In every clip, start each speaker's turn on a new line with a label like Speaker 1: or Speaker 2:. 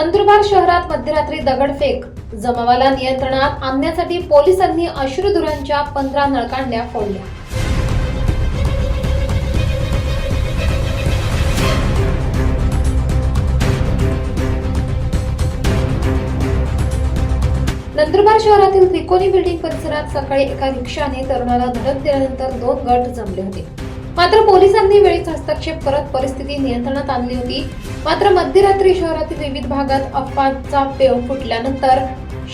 Speaker 1: नंदुरबार शहरात मध्यरात्री दगडफेक. जमावाला नियंत्रणात आणण्यासाठी पोलिसांनी अश्रुधुरांच्या पंधरा नळकांड्या फोडल्या. नंदुरबार शहरातील त्रिकोणी बिल्डिंग परिसरात सकाळी एका रिक्षाने तरुणाला धडक दिल्यानंतर दोन गट जमले होते. मात्र पोलिसांनी वेळीच हस्तक्षेप करत परिस्थिती नियंत्रणात आणली होती. मात्र मध्यरात्री शहरातील विविध भागात अफवाचा पेव फुटल्यानंतर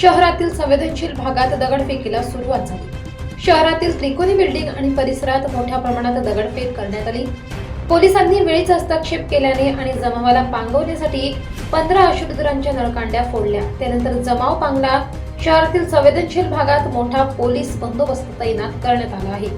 Speaker 1: शहरातील संवेदनशील भागात दगडफेकीला सुरुवात झाली. शहरातील त्रिकोणी बिल्डिंग आणि परिसरात मोठ्या प्रमाणात दगडफेक करण्यात आली. पोलिसांनी वेळीच हस्तक्षेप केल्याने आणि जमावाला पांगवण्यासाठी पंधरा अशुद्रांच्या नळकांड्या फोडल्या. त्यानंतर जमाव पांगला शहरातील संवेदनशील भागात मोठा पोलीस बंदोबस्त तैनात करण्यात आला आहे.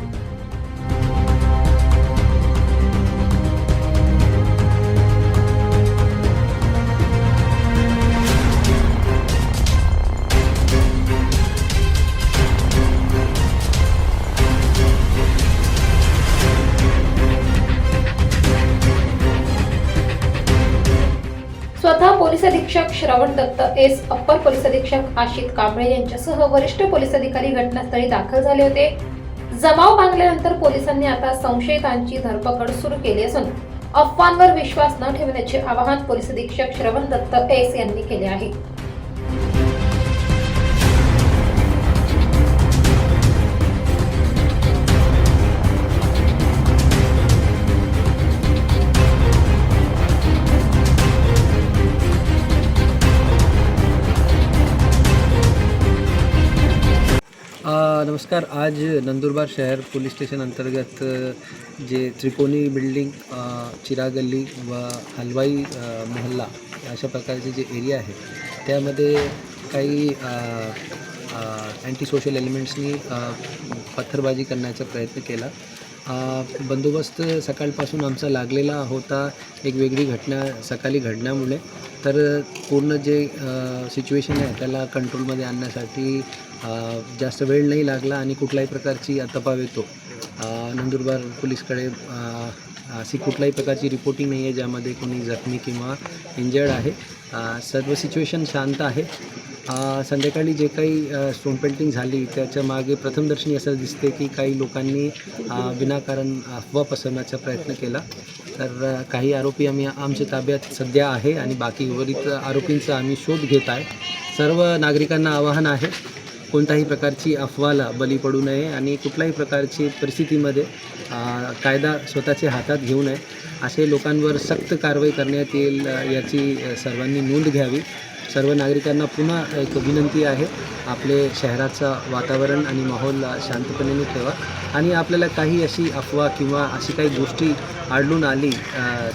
Speaker 1: पोलीस अधीक्षक श्रवण दत्त एस अप्पर पोलीस अधीक्षक आशित कांबळे यांच्यासह वरिष्ठ पोलीस अधिकारी घटनास्थळी दाखल झाले होते. जमाव मागल्यानंतर पोलिसांनी आता संशयितांची धरपकड सुरू केली असून अफवांवर विश्वास न ठेवण्याचे आवाहन पोलीस अधीक्षक श्रवण दत्त एस यांनी केले आहे.
Speaker 2: नमस्कार आज नंदुरबार शहर पोलीस स्टेशन अंतर्गत जे त्रिकोणी बिल्डिंग चिरागल्ली व हलवाई मोहल्ला अशा प्रकारचे जे एरिया आहे त्यामध्ये काही अँटी सोशल एलिमेंट्सनी पत्थरबाजी करण्याचा प्रयत्न केला. बंदोबस्त सकाळपासून आमचा लागलेला होता. एक वेगळी घटना सकाळी घडण्यामुळे. तर पूर्ण जे सिच्युएशन आहे त्याला कंट्रोलमध्ये आणण्यासाठी जास्त वेळ नाही लागला आणि कुठल्याही प्रकारची तपाव येतो. नंदुरबार पोलीसकडे अशी कुठल्याही प्रकारची रिपोर्टिंग नाही आहे ज्यामध्ये कोणी जखमी किंवा इंजर्ड आहे. सर्व सिच्युएशन शांत आहे. संध्याकाळी जे काही स्टोन पेंटिंग झाली त्याच्यामागे प्रथमदर्शनी असं दिसते की काही लोकांनी विनाकारण अफवा पसरण्याचा प्रयत्न केला. तर काही आरोपी आम्ही आमच्या ताब्यात सध्या आहे आणि बाकी उर्वरित आरोपींचा आम्ही शोध घेत आहे. सर्व नागरिकांना आवाहन आहे कोणत्याही प्रकारची अफवाला बली पडू नये आणि कुठल्याही प्रकारची परिस्थितीमध्ये कायदा स्वतःच्या हातात घेऊ नये. असे लोकांवर सक्त कारवाई करण्यात येईल याची सर्वांनी नोंद घ्यावी. सर्व नागरिकांना पुन्हा एक विनंती आहे आपले शहराचं वातावरण आणि माहोल शांतपणे ठेवा. आणि आपल्याला काही अशी अफवा किंवा अशी काही गोष्टी आढळून आली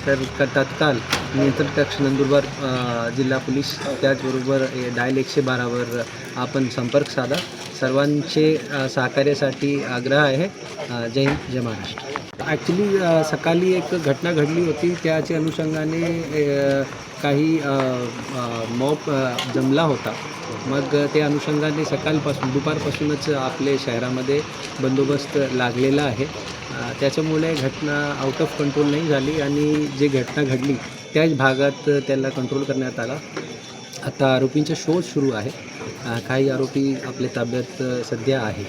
Speaker 2: तर तत्काळ नियंत्रण कक्ष नंदुरबार जिल्हा पोलीस त्याचबरोबर ए, डायल एकशे बारावर आपण संपर्क साधा. सर्वांचे सहकार्यासाठी आग्रह आहे. जय जय महाराष्ट्र. ॲक्च्युली सकाळी एक घटना घडली होती. त्याच्या अनुषंगाने काही मॉप जमला होता. मग त्या अनुषंगाने सकाळपासून दुपारपासूनच आपले शहरामध्ये बंदोबस्त लागलेला आहे. त्याच्यामुळे घटना आउट ऑफ कंट्रोल नाही झाली आणि जी घटना घडली त्याच भागात त्याला कंट्रोल करण्यात आला. आता आरोपींचा शोध सुरू आहे. काही आरोपी आपल्या ताब्यात सध्या आहे